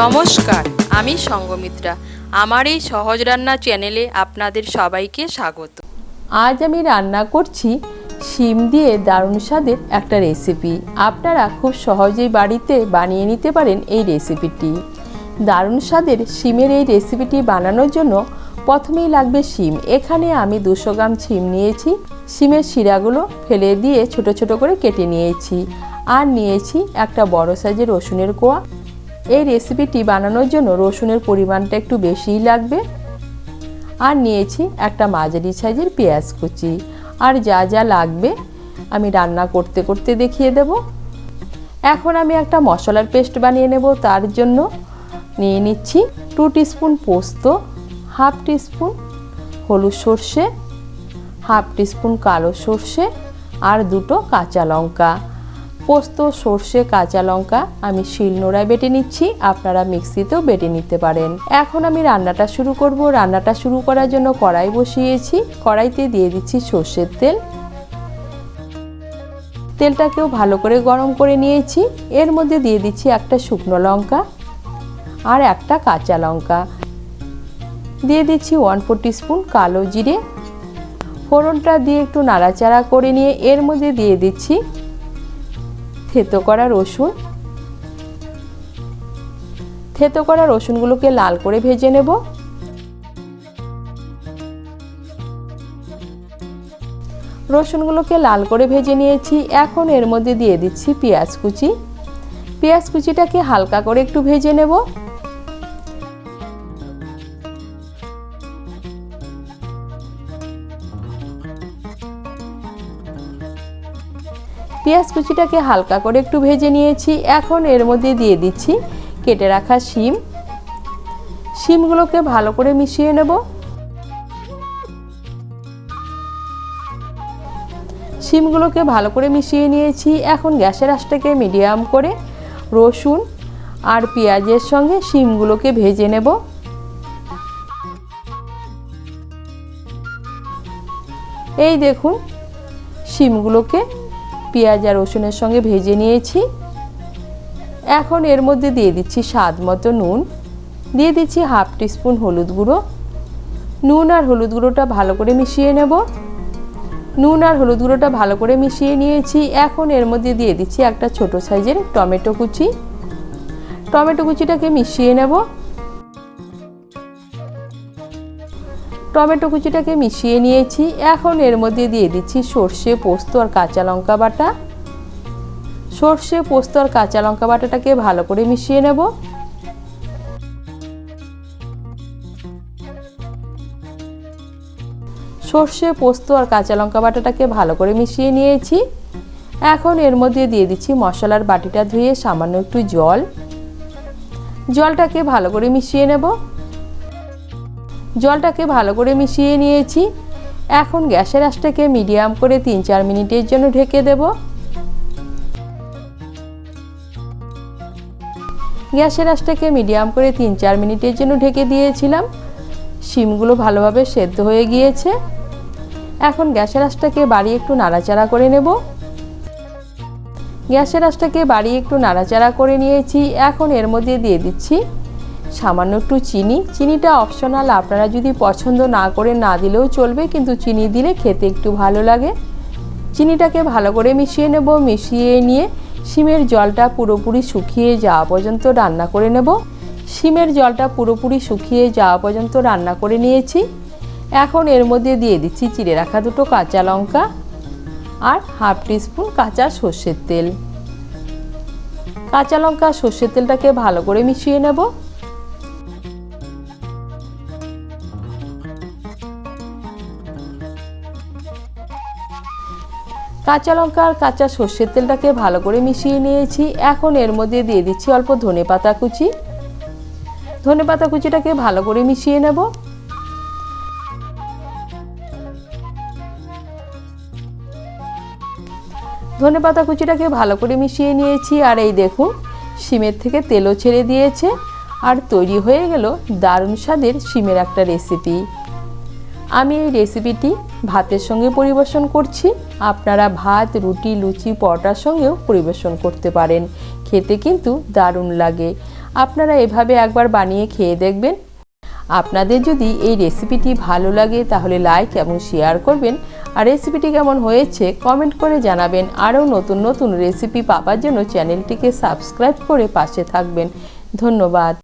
নমস্কার, আমি সঙ্গমিত্রা। আমার এই সহজ রান্না চ্যানেলে আপনাদের সবাইকে স্বাগত। আজ আমি রান্না করছি শিম দিয়ে দারুণ স্বাদের একটা রেসিপি। আপনারা খুব সহজেই বাড়িতে বানিয়ে নিতে পারেন এই রেসিপিটি। দারুণ স্বাদের শিমের এই রেসিপিটি বানানোর জন্য প্রথমেই লাগবে শিম। এখানে আমি দুশো গ্রাম শিম নিয়েছি। শিমের শিরাগুলো ফেলে দিয়ে ছোট ছোট করে কেটে নিয়েছি। আর নিয়েছি একটা বড় সাইজের রসুনের কোয়া। এই রেসিপিটি বানানোর জন্য রসুনের পরিমাণটা একটু বেশিই লাগবে। আর নিয়েছি একটা মাঝারি সাইজের পেঁয়াজ কুচি। আর যা যা লাগবে আমি রান্না করতে করতে দেখিয়ে দেব। এখন আমি একটা মশলার পেস্ট বানিয়ে নেব। তার জন্য নিয়ে নিচ্ছি টু টিস্পুন পোস্ত হাফ টিস্পুন হলুদ সর্ষে হাফ টিস্পুন কালো সর্ষে আর দুটো কাঁচা লঙ্কা। পোস্ত, সর্ষে, কাঁচা লঙ্কা আমি শিলনোড়ায় বেটে নিচ্ছি, আপনারা মিক্সিতেও বেটে নিতে পারেন। এখন আমি রান্নাটা শুরু করব। রান্নাটা শুরু করার জন্য কড়াই বসিয়েছি। কড়াইতে দিয়ে দিচ্ছি সর্ষের তেল। তেলটাকেও ভালো করে গরম করে নিয়েছি। এর মধ্যে দিয়ে দিচ্ছি একটা শুকনো লঙ্কা আর একটা কাঁচা লঙ্কা। দিয়ে দিচ্ছি ওয়ান ফোর স্পুন কালো জিরে। ফোড়নটা দিয়ে একটু নাড়াচাড়া করে নিয়ে এর মধ্যে দিয়ে দিচ্ছি থেতো করা রসুন। থেতো করা রসুনগুলোকে লাল করে ভেজে নেব। রসুনগুলোকে লাল করে ভেজে নিয়েছি। এখন এর মধ্যে দিয়ে দিচ্ছি পেঁয়াজ কুচি। পেঁয়াজ কুচিটাকে হালকা করে একটু ভেজে নেব। পেঁয়াজ কুচিটাকে হালকা করে একটু ভেজে নিয়েছি। এখন এর মধ্যে দিয়ে দিচ্ছি কেটে রাখা শিম। শিমগুলোকে ভালো করে মিশিয়ে নেব। শিমগুলোকে ভালো করে মিশিয়ে নিয়েছি। এখন গ্যাসের আঁচটাকে মিডিয়াম করে রসুন আর পেঁয়াজের সঙ্গে শিমগুলোকে ভেজে নেব। এই দেখুন, শিমগুলোকে পেঁয়াজ আর রসুনের সঙ্গে ভেজে নিয়েছি। এখন এর মধ্যে দিয়ে দিচ্ছি স্বাদ মতো নুন। দিয়ে দিচ্ছি হাফ টিস্পুন হলুদ গুঁড়ো। নুন আর হলুদ গুঁড়োটা ভালো করে মিশিয়ে নেব। নুন আর হলুদ গুঁড়োটা ভালো করে মিশিয়ে নিয়েছি। এখন এর মধ্যে দিয়ে দিচ্ছি একটা ছোট সাইজের টমেটো কুচি। টমেটো কুচিটাকে মিশিয়ে নেব। টমেটো কুচিটাকে মিশিয়ে নিয়েছি। এখন এর মধ্যে দিয়ে দিচ্ছি সর্ষে, পোস্ত আর কাঁচা লঙ্কা বাটা। সর্ষে, পোস্ত আর কাঁচা লঙ্কা বাটাটাকে ভালো করে মিশিয়ে নেব। সর্ষে, পোস্ত আর কাঁচা লঙ্কা বাটাটাকে ভালো করে মিশিয়ে নিয়েছি। এখন এর মধ্যে দিয়ে দিচ্ছি মশলার বাটিটা ধুয়ে সামান্য একটু জল। জলটাকে ভালো করে মিশিয়ে নেব। জলটাকে ভালো করে মিশিয়ে নিয়েছি। এখন গ্যাসের আঁচটাকে মিডিয়াম করে তিন চার মিনিটের জন্য ঢেকে দেব। গ্যাসের আঁচটাকে মিডিয়াম করে তিন চার মিনিটের জন্য ঢেকে দিয়েছিলাম। শিমগুলো ভালোভাবে সেদ্ধ হয়ে গিয়েছে। এখন গ্যাসের আঁচটাকে বাড়িয়ে একটু নাড়াচাড়া করে নেব। গ্যাসের আঁচটাকে বাড়িয়ে একটু নাড়াচাড়া করে নিয়েছি। এখন এর মধ্যে দিয়ে দিচ্ছি সামান্য একটু চিনি। চিনিটা অপশনাল আপনারা যদি পছন্দ না করে না দিলেও চলবে, কিন্তু চিনি দিলে খেতে একটু ভালো লাগে। চিনিটাকে ভালো করে মিশিয়ে নেব, মিশিয়ে নিয়ে শিমের জলটা পুরোপুরি শুকিয়ে যাওয়া পর্যন্ত রান্না করে নেব। শিমের জলটা পুরোপুরি শুকিয়ে যাওয়া পর্যন্ত রান্না করে নিয়েছি। এখন এর মধ্যে দিয়ে দিচ্ছি চিড়ে রাখা দুটো কাঁচা লঙ্কা আর হাফ টিস্পুন কাঁচা সর্ষের তেল। কাঁচা লঙ্কা সর্ষের তেলটাকে ভালো করে মিশিয়ে নেব। কাঁচা লঙ্কা আর কাঁচা সর্ষের তেলটাকে ভালো করে মিশিয়ে নিয়েছি। এখন এর মধ্যে দিয়ে দিচ্ছি অল্প ধনে পাতা কুচি। ধনে পাতা কুচিটাকে ভালো করে মিশিয়ে নেব। ধনে পাতা কুচিটাকে ভালো করে মিশিয়ে নিয়েছি। আর এই দেখুন, শিমের থেকে তেলও ছেড়ে দিয়েছে। আর তৈরি হয়ে গেল দারুণ স্বাদের শিমের একটা রেসিপি আমি এই রেসিপিটি ভাতের সঙ্গে পরিবেশন করছি। আপনারা ভাত, রুটি, লুচি, পরোটার সঙ্গেও পরিবেশন করতে পারেন। খেতে কিন্তু দারুণ লাগে। আপনারা এভাবে একবার বানিয়ে খেয়ে দেখবেন। আপনাদের যদি এই রেসিপিটি ভালো লাগে, তাহলে লাইক এবং শেয়ার করবেন। আর রেসিপিটি কেমন হয়েছে কমেন্ট করে জানাবেন। আরও নতুন নতুন রেসিপি পাওয়ার জন্য চ্যানেলটিকে সাবস্ক্রাইব করে পাশে থাকবেন। ধন্যবাদ।